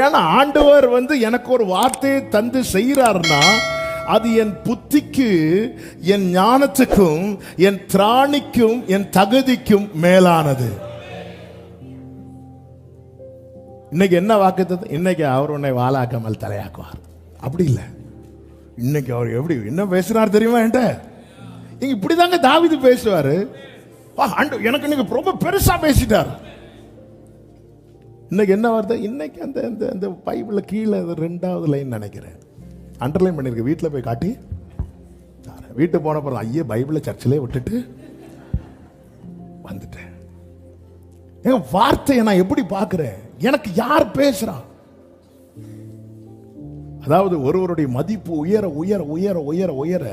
ஏன்னா ஆண்டவர் வந்து எனக்கு ஒரு வார்த்தையை தந்து செய்கிறார்னா அது என் புத்திக்கு என் ஞானத்துக்கும் என் திராணிக்கும் என் தகுதிக்கும் மேலானது. இன்னைக்கு என்ன வாக்கு இன்னைக்கு அவர் உன்னை வாழாக்காமல் தலையாக்குவார். அப்படி இல்லை. இன்னைக்கு அவர் எப்படி என்ன பேசுறார் தெரியுமா என்கிட்ட? இங்க இப்படிதாங்க தாவிது பேசுவாரு. எனக்கு இன்னைக்கு ரொம்ப பெருசா பேசிட்டார். இன்னைக்கு என்ன வருது இன்னைக்கு அந்த இந்த அந்த பைபிளில் கீழே ரெண்டாவது லைன் நினைக்கிறேன். அண்டர்லைன் பண்ணியிருக்க வீட்டில் போய் காட்டி. வீட்டுக்கு போன அப்புறம் ஐயே பைபிளை சர்ச்சிலே விட்டுட்டு வந்துட்டேன். என் வார்த்தையை நான் எப்படி பார்க்குறேன்? எனக்கு யார் பேசுகிறா அதாவது ஒருவருடைய மதிப்பு உயர உயர உயர உயர உயர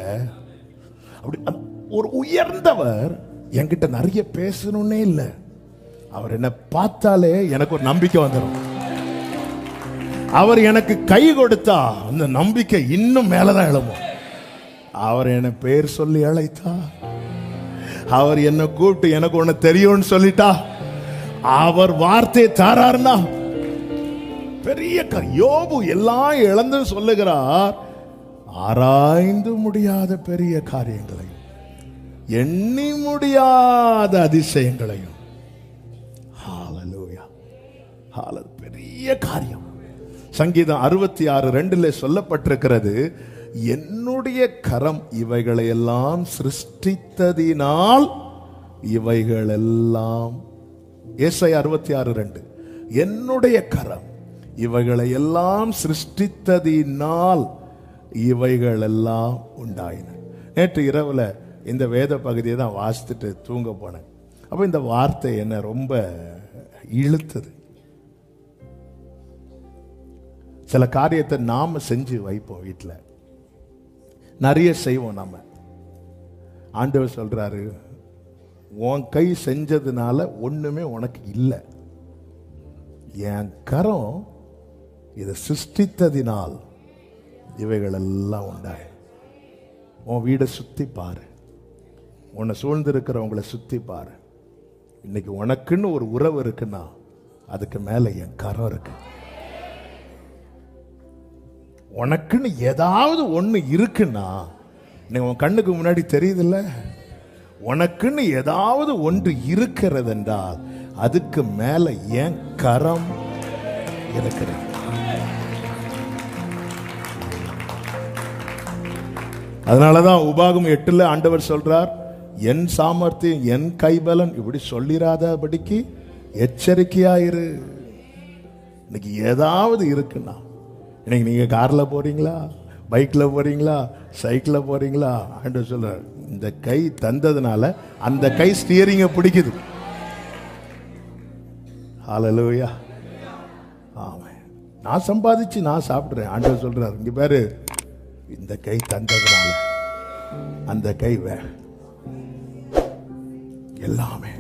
அப்படி ஒரு உயர்ந்தவர் என்கிட்ட நிறைய பேசணுன்னே இல்லை. அவர் என்னை பார்த்தாலே எனக்கு ஒரு நம்பிக்கை வந்துடும் அவர் எனக்கு கை கொடுத்தா அந்த நம்பிக்கை இன்னும் மேலதான் எழும்பும். அவர் என்னை பேர் சொல்லி அழைத்தா. அவர் என்னை கூப்பிட்டு எனக்கு ஒண்ணு தெரியும்னு சொல்லிட்டா. அவர் வார்த்தை தாராருன்னா. பெரிய யோபு எல்லாம் இழந்து சொல்லுகிறார். ஆராய்ந்து முடியாத பெரிய காரியங்களையும் எண்ணி முடியாத அதிசயங்களையும் பெரிய காரியம். சங்கீதம் அறுபத்தி ஆறு ரெண்டுல சொல்லப்பட்டிருக்கிறது என்னுடைய கரம் இவைகளை எல்லாம் சிருஷ்டித்ததினால் இவைகள் எல்லாம் ஏசை அறுபத்தி ஆறு ரெண்டு என்னுடைய கரம் இவைகளை எல்லாம் சிருஷ்டித்ததினால் இவைகள் எல்லாம் உண்டாயின. நேற்று இரவுல இந்த வேத பகுதியை தான் வாசித்துட்டு தூங்க போனேன். அப்போ இந்த வார்த்தை என்ன ரொம்ப இழுத்தது. சில காரியத்தை நாம் செஞ்சு வைப்போம் வீட்டில் நிறைய செய்வோம் நம்ம ஆண்டவர் சொல்கிறாரு உன் கை செஞ்சதுனால ஒன்றுமே உனக்கு இல்லை. என் கரம் இதை சிருஷ்டித்ததினால் இவைகள் எல்லாம் உண்டாய். உன் வீடை சுற்றி பாரு. உன்னை சூழ்ந்திருக்கிறவங்களை சுற்றி பாரு. இன்னைக்கு உனக்குன்னு ஒரு உறவு இருக்குன்னா அதுக்கு மேலே என் கரம் இருக்குது உனக்குன்னு ஏதாவது ஒன்று இருக்குன்னா இன்னைக்கு உன் கண்ணுக்கு முன்னாடி தெரியுதுல்ல? உனக்குன்னு ஏதாவது ஒன்று இருக்கிறது என்றால் அதுக்கு மேலே ஏன் கரம் இருக்கிறது? அதனாலதான் உபாகம் எட்டில் ஆண்டவர் சொல்கிறார் என் சாமர்த்தியம் என் கைபலன் இப்படி சொல்லிராதபடிக்கு எச்சரிக்கையாயிரு. இன்னைக்கு ஏதாவது இருக்குன்னா இன்னைக்கு நீங்கள் காரில் போகிறீங்களா பைக்கில் போகிறீங்களா சைக்கிளில் போகிறீங்களா ஆண்டவர் சொல்கிறார் இந்த கை தந்ததுனால அந்த கை ஸ்டியரிங்கை பிடிக்குது. ஹalleluya ஆமாம் நான் சம்பாதிச்சு நான் சாப்பிட்றேன். ஆண்டவர் சொல்கிறார் இங்கே பாரு இந்த கை தந்ததுனால அந்த கை வே எல்லாமே.